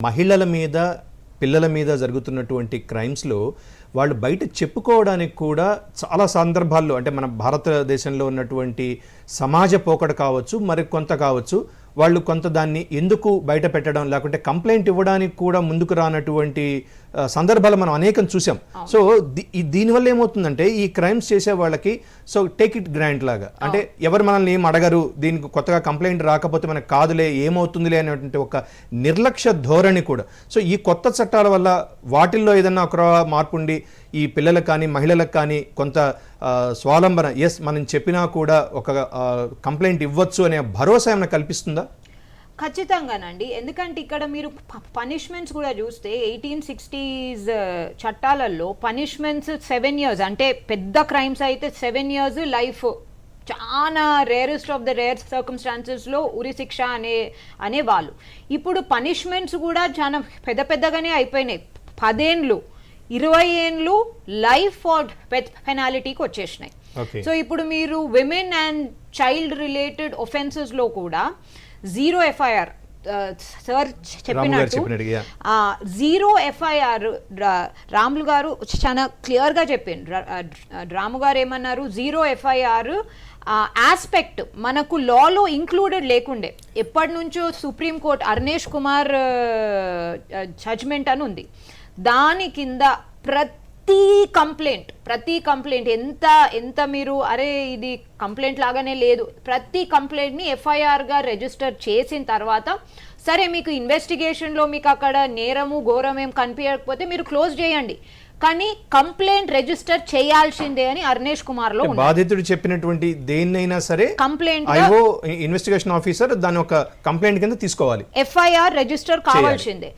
మహిళల మీద పిల్లల మీద జరుగుతున్నటువంటి క్రైమ్స్లో వాళ్ళు బయట చెప్పుకోవడానికి కూడా చాలా సందర్భాల్లో అంటే మన భారతదేశంలో ఉన్నటువంటి సమాజ పోకడ కావచ్చు మరి కొంత కావచ్చు వాళ్ళు కొంత దాన్ని ఎందుకు బయట పెట్టడం లేకుంటే కంప్లైంట్ ఇవ్వడానికి కూడా ముందుకు రానటువంటి సందర్భాలు మనం అనేకం చూసాం సో దీనివల్ల ఏమవుతుందంటే ఈ క్రైమ్స్ చేసే వాళ్ళకి సో టేక్ ఇట్ గ్రాంట్ లాగా. అంటే ఎవరు మనల్ని ఏం అడగరు దీనికి కొత్తగా కంప్లైంట్ రాకపోతే మనకు కాదులే ఏమవుతుందిలే అనేటువంటి ఒక నిర్లక్ష్య ధోరణి కూడా. సో ఈ కొత్త చట్టాల వల్ల వాటిల్లో ఏదన్నా ఒక మార్పు ఉండి ఈ పిల్లలకు కానీ మహిళలకు కానీ కొంత స్వాలంబన స్వావలంబన ఎస్ మనం చెప్పినా కూడా ఒక కంప్లైంట్ ఇవ్వచ్చు అనే భరోసా ఏమైనా కల్పిస్తుందా? ఖచ్చితంగానండి. ఎందుకంటే ఇక్కడ మీరు పనిష్మెంట్స్ కూడా చూస్తే ఎయిటీన్ సిక్స్టీస్ చట్టాలలో పనిష్మెంట్స్ సెవెన్ ఇయర్స్ అంటే పెద్ద క్రైమ్స్ అయితే సెవెన్ ఇయర్స్ లైఫ్ చాలా రేరెస్ట్ ఆఫ్ ద రేర్ సర్కమ్స్టాన్సెస్లో ఉరి శిక్ష అనే అనేవాళ్ళు. ఇప్పుడు పనిష్మెంట్స్ కూడా చాలా పెద్ద పెద్దగానే అయిపోయినాయి. పదేండ్లు. ఇరవై ఏండ్లు లైఫ్ ఫర్ పెనాలిటీకి వచ్చేసినాయి. సో ఇప్పుడు మీరు విమెన్ అండ్ చైల్డ్ రిలేటెడ్ ఒఫెన్సెస్లో కూడా జీరో ఎఫ్ఐఆర్ సార్ చెప్పినట్టు. జీరో ఎఫ్ఐఆర్ రాములు గారు చాలా క్లియర్గా చెప్పిండ్రు రా- ఆ, రాము గారు ఏమన్నారు? జీరో ఎఫ్ఐఆర్ ఆస్పెక్ట్ మనకు లాలో ఇంక్లూడెడ్ లేకుండే. ఎప్పటి నుంచో సుప్రీంకోర్టు అర్నేష్ కుమార్ జడ్జ్మెంట్ అని ఉంది. దాని కింద ప్రతి కంప్లైంట్ ప్రతి కంప్లైంట్ ఎంత ఎంత మీరు అరే ఇది కంప్లైంట్ లాగానే లేదు. ప్రతి కంప్లైంట్ని ఎఫ్ఐఆర్గా రిజిస్టర్ చేసిన తర్వాత సరే మీకు ఇన్వెస్టిగేషన్లో మీకు అక్కడ నేరము ఘోరం ఏం కనిపించకపోతే మీరు క్లోజ్ చేయండి. కానీ కంప్లైంట్ రిజిస్టర్ చేయాల్సిందే అని అర్నేష్ కుమార్లో ఉంది బాధితుడు చెప్పినటువంటి దేన్నైనా సరే కంప్లైంట్ ఇన్వెస్టిగేషన్ ఆఫీసర్ దాని ఒక కంప్లైంట్ కింద తీసుకోవాలి. ఎఫ్ఐఆర్ రిజిస్టర్ కావాల్సిందే.